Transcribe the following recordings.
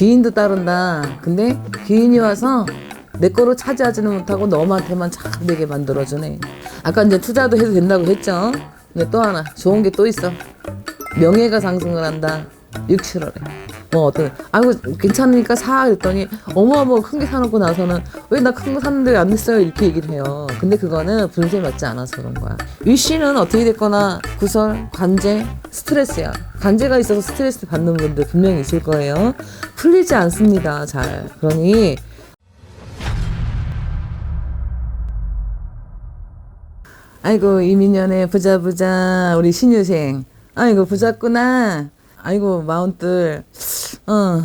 귀인도 따른다. 근데 귀인이 와서 내 거로 차지하지는 못하고 너한테만 참 되게 만들어주네. 아까 이제 투자도 해도 된다고 했죠. 근데 또 하나 좋은 게 또 있어. 명예가 상승을 한다. 6, 7월에. 뭐 어떤 아이고 괜찮으니까 사 그랬더니 어마어마 큰게 사놓고 나서는 왜 나 큰 거 샀는데 왜안 냈어요 이렇게 얘기를 해요. 근데 그거는 분수에 맞지 않아서 그런 거야. 위씨는 어떻게 됐거나 구설, 관제, 스트레스야. 관제가 있어서 스트레스 받는 분들 분명히 있을 거예요. 풀리지 않습니다. 잘. 그러니 아이고 이민년의 부자 부자 우리 신유생 아이고 부자꾸나 아이고 마운들 어.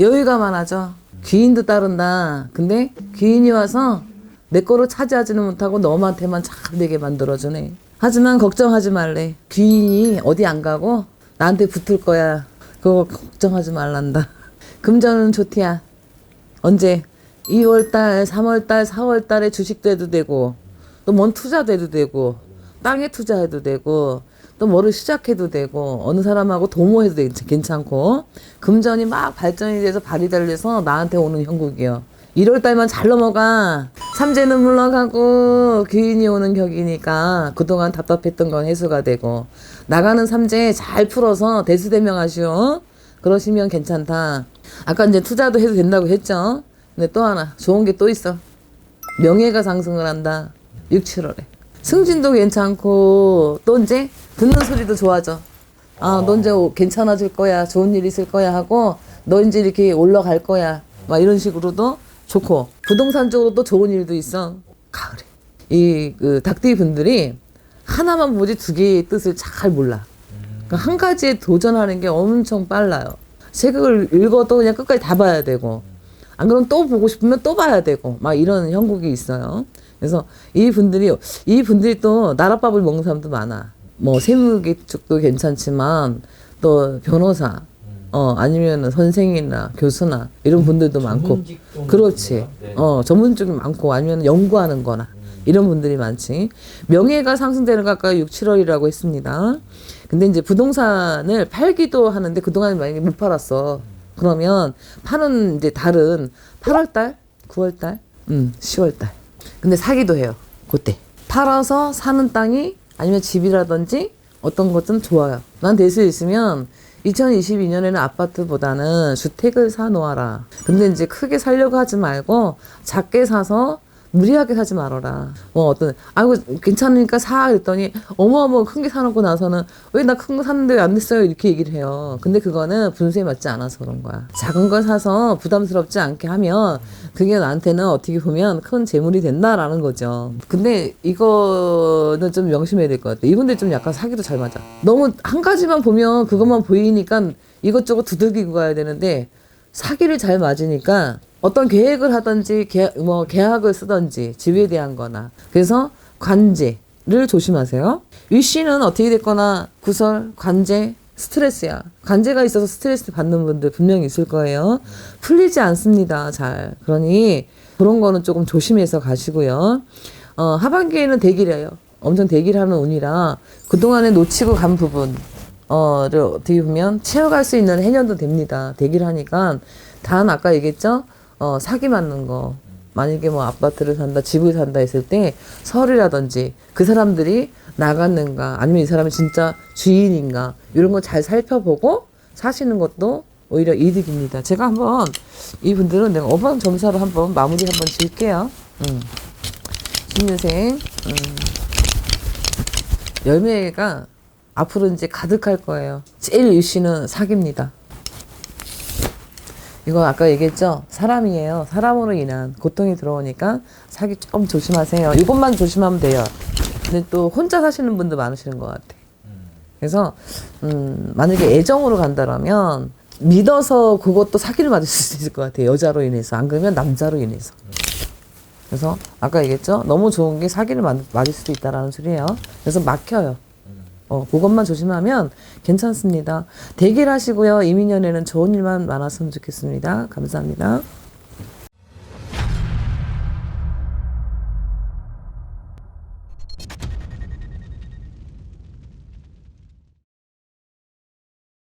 여유가 많아져 귀인도 따른다. 근데 귀인이 와서 내 거로 차지하지는 못하고 너한테만 잘 되게 만들어주네. 하지만 걱정하지 말래. 귀인이 어디 안 가고 나한테 붙을 거야. 그거 걱정하지 말란다. 금전은 좋디야. 언제? 2월달, 3월달, 4월달에 주식도 해도 되고 또 뭔 투자도 해도 되고 땅에 투자해도 되고 또 뭐를 시작해도 되고 어느 사람하고 도모해도 되- 괜찮고 금전이 막 발전이 돼서 발이 달려서 나한테 오는 형국이요. 1월 달만 잘 넘어가. 삼재는 물러가고 귀인이 오는 격이니까 그동안 답답했던 건 해소가 되고 나가는 삼재 잘 풀어서 대수대명하시오. 그러시면 괜찮다. 아까 이제 투자도 해도 된다고 했죠. 근데 또 하나 좋은 게 또 있어. 명예가 상승을 한다. 6, 7월에. 승진도 괜찮고 또 이제 듣는 소리도 좋아져. 아, 너 이제 오- 괜찮아질 거야. 좋은 일 있을 거야 하고 너 이제 이렇게 올라갈 거야. 막 이런 식으로도 좋고 부동산 쪽으로도 좋은 일도 있어. 가을에. 이 그 닭띠 분들이 하나만 보지 두 개의 뜻을 잘 몰라. 그러니까 한 가지에 도전하는 게 엄청 빨라요. 책을 읽어도 그냥 끝까지 다 봐야 되고, 안 그러면 또 보고 싶으면 또 봐야 되고, 막 이런 형국이 있어요. 그래서 이 분들이, 이 분들이 또 나랏밥을 먹는 사람도 많아. 뭐 세무계 쪽도 괜찮지만, 또 변호사, 어, 아니면 선생이나 교수나 이런 분들도 많고. 그렇지. 네. 어, 전문 쪽이 많고 아니면 연구하는 거나 이런 분들이 많지. 명예가 상승되는 거 아까 6, 7월이라고 했습니다. 근데 이제 부동산을 팔기도 하는데 그동안 만약에 못 팔았어. 그러면 파는 이제 달은 8월 달, 9월 달, 음, 10월 달. 근데 사기도 해요. 그때. 팔아서 사는 땅이 아니면 집이라든지 어떤 것 좀 좋아요. 난 대수에 있으면 2022년에는 아파트보다는 주택을 사 놓아라. 근데 이제 크게 살려고 하지 말고 작게 사서 무리하게 사지 말아라. 뭐 어떤 아이고 괜찮으니까 사 그랬더니 어마어마 큰게 사놓고 나서는 왜 나 큰 거 샀는데 왜안 냈어요 이렇게 얘기를 해요. 근데 그거는 분수에 맞지 않아서 그런 거야. 작은 걸 사서 부담스럽지 않게 하면 그게 나한테는 어떻게 보면 큰 재물이 된다라는 거죠. 근데 이거는 좀 명심해야 될 것 같아. 이분들 좀 약간 사기도 잘 맞아. 너무 한 가지만 보면 그것만 보이니까 이것저것 두들기고 가야 되는데 사기를 잘 맞으니까 어떤 계획을 하든지 계, 뭐 계약을 쓰든지 집에 대한 거나 그래서 관제를 조심하세요. 위씨는 어떻게 됐거나 구설, 관제, 스트레스야. 관제가 있어서 스트레스 받는 분들 분명히 있을 거예요. 풀리지 않습니다. 잘. 그러니 그런 거는 조금 조심해서 가시고요. 어, 하반기에는 대기래요. 엄청 대기를 하는 운이라 그동안에 놓치고 간 부분, 어를 어떻게 보면 채워갈 수 있는 해년도 됩니다. 대기를 하니까 단 아까 얘기했죠. 어 사기 맞는 거 만약에 뭐 아파트를 산다, 집을 산다 했을 때 설이라든지 그 사람들이 나갔는가 아니면 이 사람이 진짜 주인인가 이런 거 잘 살펴보고 사시는 것도 오히려 이득입니다. 제가 한번 이분들은 내가 어방 점사로 한번 마무리 한번 지을게요. 음. 신유생 음. 열매가 앞으로 이제 가득할 거예요. 제일 유씨는 사기입니다. 이거 아까 얘기했죠? 사람이에요. 사람으로 인한 고통이 들어오니까 사기 좀 조심하세요. 이것만 조심하면 돼요. 근데 또 혼자 사시는 분도 많으시는 것 같아. 그래서 음, 만약에 애정으로 간다라면 믿어서 그것도 사기를 맞을 수 있을 것 같아요. 여자로 인해서 안 그러면 남자로 인해서. 그래서 아까 얘기했죠? 너무 좋은 게 사기를 맞, 맞을 수도 있다라는 소리예요. 그래서 막혀요. 어, 그것만 조심하면 괜찮습니다. 대기를 하시고요. 이민년에는 좋은 일만 많았으면 좋겠습니다. 감사합니다.